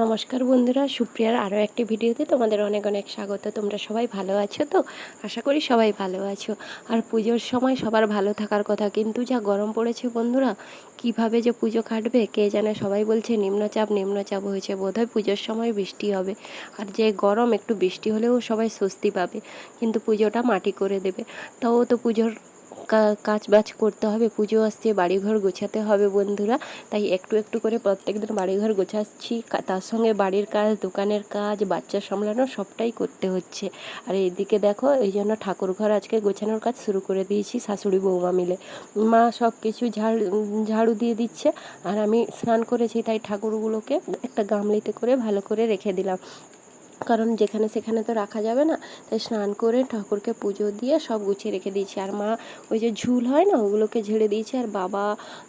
নমস্কার বন্ধুরা, সুপ্রিয়ার আরও একটি ভিডিওতে তোমাদের অনেক অনেক স্বাগত। তোমরা সবাই ভালো আছো তো? আশা করি সবাই ভালো আছো। আর পুজোর সময় সবার ভালো থাকার কথা কিন্তু যা গরম পড়েছে বন্ধুরা, কীভাবে যে পুজো কাটবে, কে জানে সবাই বলছে নিম্নচাপ নিম্নচাপ হয়েছে, বোধহয় পুজোর সময় বৃষ্টি হবে। আর যে গরম একটু বৃষ্টি হলেও সবাই স্বস্তি পাবে, কিন্তু পুজোটা মাটি করে দেবে। তাও তো পুজোর কাজ বাজ করতে হবে, পুজো আসছে, বাড়িঘর গোছাতে হবে বন্ধুরা। তাই একটু একটু করে প্রত্যেক দিন বাড়িঘর গোছাচ্ছি তার সঙ্গে বাড়ির কাজ, দোকানের কাজ, বাচ্চা সামলানো সবটাই করতে হচ্ছে। আর এইদিকে দেখো, এই জন্য ঠাকুর ঘর আজকে গোছানোর কাজ শুরু করে দিয়েছি শাশুড়ি বৌমা মিলে। মা সব কিছু ঝাড়, ঝাড়ু দিয়ে দিচ্ছে, আর আমি স্নান করেছি, তাই ঠাকুরগুলোকে একটা গামলিতে করে ভালো করে রেখে দিলাম। কারণ যেখানে সেখানে তো রাখা যাবে না। তাই স্নান করে ঠাকুরকে পুজো দিয়ে সব গুছিয়ে রেখে দিয়েছি। আর মা ওই যে ঝুল হয় না, ওগুলোকে ঝেড়ে দিয়েছি। আর বাবা,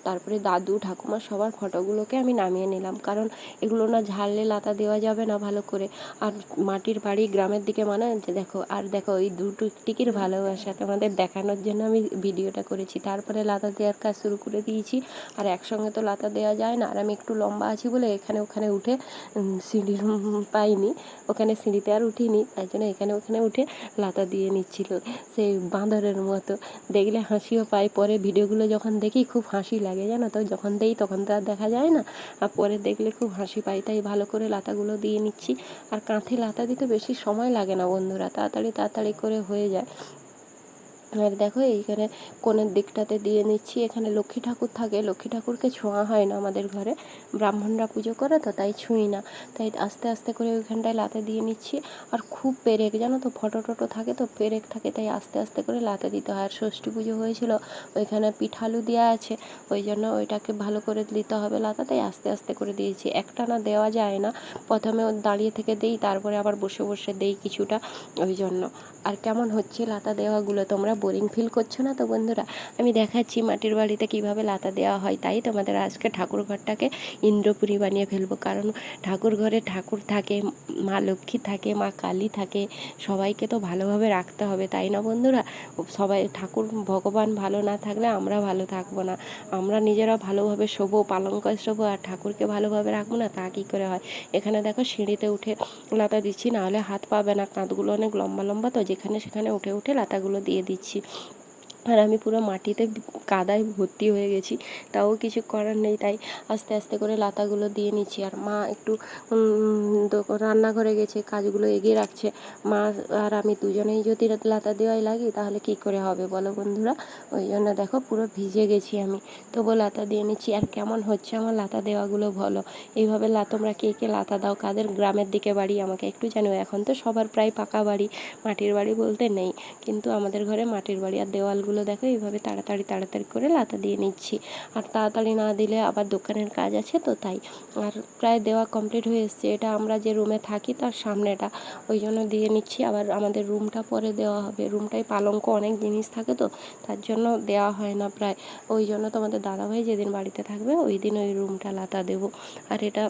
তারপরে দাদু, ঠাকুমা সবার ফটোগুলোকে আমি নামিয়ে নিলাম। কারণ এগুলো না ঝাড়লে লাতা দেওয়া যাবে না ভালো করে। আর মাটির বাড়ি গ্রামের দিকে মানে দেখো, আর দেখো ওই দুটো টিকির ভালোবাসা তোমাদের দেখানোর জন্য আমি ভিডিওটা করেছি। তারপরে লাতা দেওয়ার কাজ শুরু করে দিয়েছি। আর একসঙ্গে তো লাতা দেওয়া যায় না। আর আমি একটু লম্বা আছি বলে এখানে ওখানে উঠে সিঁড়ি পাইনি। ওখানে এখানে সিঁড়িতে আর উঠিনি, তাই জন্য এখানে ওখানে উঠে লাতা দিয়ে নিচ্ছিল। সেই বাঁদরের মতো। দেখলে হাসিও পায়। পরে ভিডিওগুলো যখন দেখি খুব হাসি লাগে, জানো তো? যখন দেই তখন তো আর দেখা যায় না। আর পরে দেখলে খুব হাসি পাই তাই ভালো করে লাতাগুলো দিয়ে নিচ্ছি। আর কাঁথে লাতা দিতে বেশি সময় লাগে না বন্ধুরা। তাড়াতাড়ি তাড়াতাড়ি করে হয়ে যায়। আর দেখো এইখানে কোণের দিকটাতে দিয়ে নিচ্ছি। এখানে লক্ষ্মী ঠাকুর থাকে। লক্ষ্মী ঠাকুরকে ছোঁয়া হয় না আমাদের ঘরে। ব্রাহ্মণরা পুজো করে তো, তাই ছুঁই না। তাই আস্তে আস্তে করে ওইখানটায় লাতে দিয়ে নিচ্ছি। আর খুব পেরেক, জানো তো, ফটো টটো থাকে তো, পেরেক থাকে, তাই আস্তে আস্তে করে লাতে দিতে হয়। আর ষষ্ঠী পুজো হয়েছিল, ওইখানে পিঠালু দেওয়া আছে। ওই জন্য ওইটাকে ভালো করে দিতে হবে লাতা, তাই আস্তে আস্তে করে দিয়েছি। একটা না দেওয়া যায় না। প্রথমে দাঁড়িয়ে থেকে দেই, তারপরে আবার বসে বসে দেই কিছুটা। ওই জন্য। আর কেমন হচ্ছে লাতা দেওয়াগুলো তোমরা বোরিং ফিল করছ না তো বন্ধুরা? আমি দেখাচ্ছি মাটির বাড়িতে কীভাবে লাতা দেওয়া হয়, তাই তোমাদের আজকে ঠাকুর ঘরটাকে ইন্দ্রপুরী বানিয়ে ফেলব। কারণ ঠাকুর ঘরে ঠাকুর থাকে, মা লক্ষ্মী থাকে, মা কালী থাকে, সবাইকে তো ভালোভাবে রাখতে হবে, তাই না বন্ধুরা? সবাই, ঠাকুর ভগবান ভালো না থাকলে আমরা ভালো থাকব না। আমরা নিজেরা ভালোভাবে শোবো পালন করে শোবো, আর ঠাকুরকে ভালোভাবে রাখব না, তা কী করে হয়? এখানে দেখো সিঁড়িতে উঠে লাতা দিচ্ছি, নাহলে হাত পাবে না। কাঁধগুলো অনেক লম্বা লম্বা, তো যেখানে সেখানে উঠে উঠে লাতাগুলো দিয়ে দিচ্ছি। দিচ্ছি আর আমি পুরো মাটিতে কাদায় ভর্তি হয়ে গেছি, তাও কিছু করার নেই, তাই আস্তে আস্তে করে লাতাগুলো দিয়ে নিচ্ছি। আর মা একটু রান্নাঘরে গেছে, কাজগুলো এগিয়ে রাখছে। মা আর আমি দুজনেই যদি লাতা দেওয়াই লাগি, তাহলে কি করে হবে বলো বন্ধুরা? ওই জন্য দেখো পুরো ভিজে গেছি আমি। তবু লাতা দিয়ে নিচ্ছি। আর কেমন হচ্ছে আমার লাতা দেওয়াগুলো ভালো এইভাবে লা, তোমরা কে কে লাতা দাও? কাদের গ্রামের দিকে বাড়ি? আমাকে একটু জানো এখন তো সবার প্রায় পাকা বাড়ি, মাটির বাড়ি বলতে নেই। কিন্তু আমাদের ঘরে মাটির বাড়ি আর দেওয়ালগুলো ফুলগুলো দেখো, এইভাবে তাড়াতাড়ি তাড়াতাড়ি করে লাতা দিয়ে নিচ্ছি। আর তাড়াতাড়ি না দিলে আবার দোকানের কাজ আছে তো তাই। আর প্রায় দেওয়া কমপ্লিট হয়ে এসছে। এটা আমরা যে রুমে থাকি তার সামনেটা ওই জন্য দিয়ে নিচ্ছি। আবার আমাদের রুমটা পরে দেওয়া হবে। রুমটায় পালঙ্ক অনেক জিনিস থাকে তো, তার জন্য দেওয়া হয় না প্রায়। ওই জন্য তোমাদের দাদাভাই যেদিন বাড়িতে থাকবে, ওই দিন ওই রুমটা লাতা দেবো। আর এটা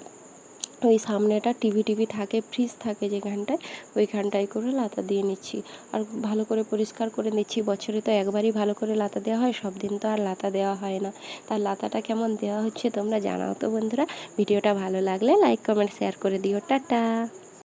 ওই সামনেটা টিভি টিভি থাকে ফ্রিজ থাকে যেখানটায়, ওইখানটায় করে লাতা দিয়ে নিচ্ছি। আর ভালো করে পরিষ্কার করে নিচ্ছি, বছরে তো একবারই ভালো করে লাতা দেওয়া হয়, সব দিন তো আর লাতা দেওয়া হয় না। তার লাতাটা কেমন দেওয়া হচ্ছে তোমরা জানাও তো বন্ধুরা। ভিডিওটা ভালো লাগলে লাইক কমেন্ট শেয়ার করে দিও। টাটা!